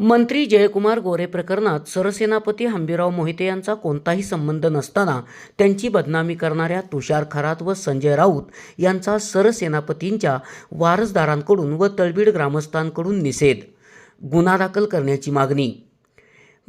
मंत्री जयकुमार गोरे प्रकरणात सरसेनापती हंबीराव मोहिते यांचा कोणताही संबंध नसताना त्यांची बदनामी करणाऱ्या तुषार खरात व संजय राऊत यांचा सरसेनापतींच्या वारसदारांकडून व तळबीड ग्रामस्थांकडून निषेध गुन्हा दाखल करण्याची मागणी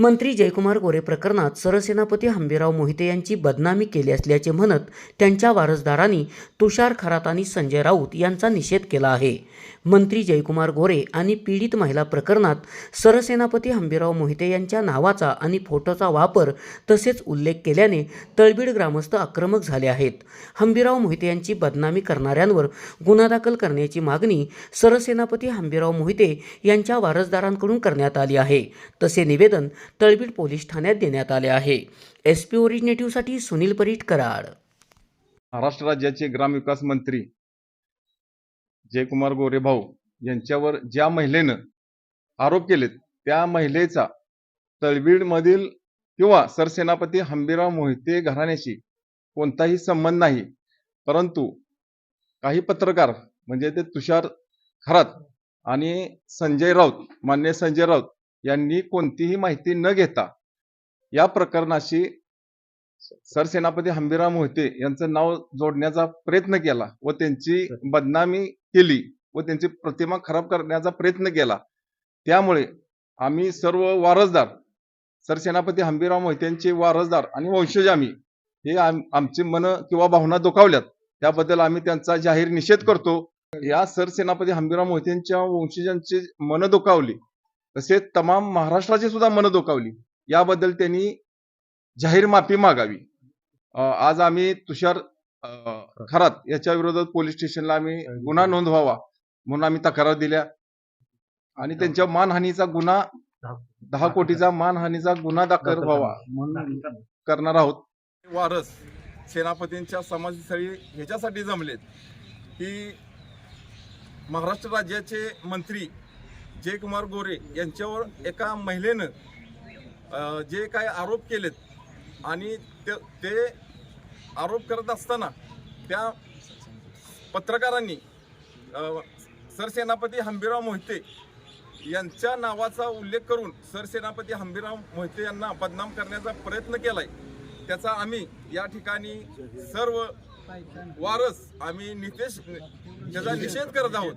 मंत्री जयकुमार गोरे प्रकरणात सरसेनापती हंबीराव मोहिते यांची बदनामी केली असल्याचे म्हणत त्यांच्या वारसदारांनी तुषार खरात आणि संजय राऊत यांचा निषेध केला आहे. मंत्री जयकुमार गोरे आणि पीडित महिला प्रकरणात सरसेनापती हंबीराव मोहिते यांच्या नावाचा आणि फोटोचा वापर तसेच उल्लेख केल्याने तळबीड ग्रामस्थ आक्रमक झाले आहेत. हंबीराव मोहिते यांची बदनामी करणाऱ्यांवर गुन्हा दाखल करण्याची मागणी सरसेनापती हंबीराव मोहिते यांच्या वारसदारांकडून करण्यात आली आहे. तसे निवेदन तळबीड पोलीस ठाण्यात देण्यात आले आहे. एस पी ओरिजिनेटिव्हसाठी सुनील परीट कराड. महाराष्ट्र राज्याचे ग्रामविकास मंत्री जयकुमार गोरे भाऊ यांच्यावर ज्या महिलेनं आरोप केलेत त्या महिलेचा तळबीडमधील किंवा सरसेनापती हंबीराव मोहिते घराण्याशी कोणताही संबंध नाही. परंतु काही पत्रकार म्हणजे ते तुषार खरात आणि संजय राऊत मान्य संजय राऊत यांनी कोणतीही माहिती न घेता या प्रकरणाशी सरसेनापती हंबीराव मोहिते यांचं नाव जोडण्याचा प्रयत्न केला व त्यांची बदनामी केली व त्यांची प्रतिमा खराब करण्याचा प्रयत्न केला. त्यामुळे आम्ही सर्व वारसदार सरसेनापती हंबीराव मोहितेंचे वारसदार आणि वंशज आम्ही हे आम- आमची मन किंवा भावना दुखावल्यात. त्याबद्दल आम्ही त्यांचा जाहीर निषेध करतो. या सरसेनापती हंबीराव मोहितेंच्या वंशजांची मन दुखावली. तसेच तमाम महाराष्ट्राची सुद्धा मन दुखावली याबद्दल त्यांनी जाहीर माफी मागावी. आज आम्ही तुषार खरात याच्या विरोधात पोलीस स्टेशनला आम्ही गुन्हा नोंदवावा म्हणून आम्ही तक्रार दिल्या. आणि त्यांच्या मानहानीचा गुन्हा दहा कोटीचा मानहानीचा गुन्हा दाखल व्हावा म्हणून करणार आहोत. वारस सेनापतींच्या समाजस्थळी ह्याच्यासाठी जमलेत की महाराष्ट्र राज्याचे मंत्री जयकुमार गोरे यांच्यावर एका महिलेनं जे काय आरोप केलेत आणि ते ते आरोप करत असताना त्या पत्रकारांनी सरसेनापती हंबीराव मोहिते यांच्या नावाचा उल्लेख करून सरसेनापती हंबीराव मोहिते यांना बदनाम करण्याचा प्रयत्न केला आहे त्याचा आम्ही या ठिकाणी सर्व वारस आम्ही नितेश त्याचा निषेध करत आहोत.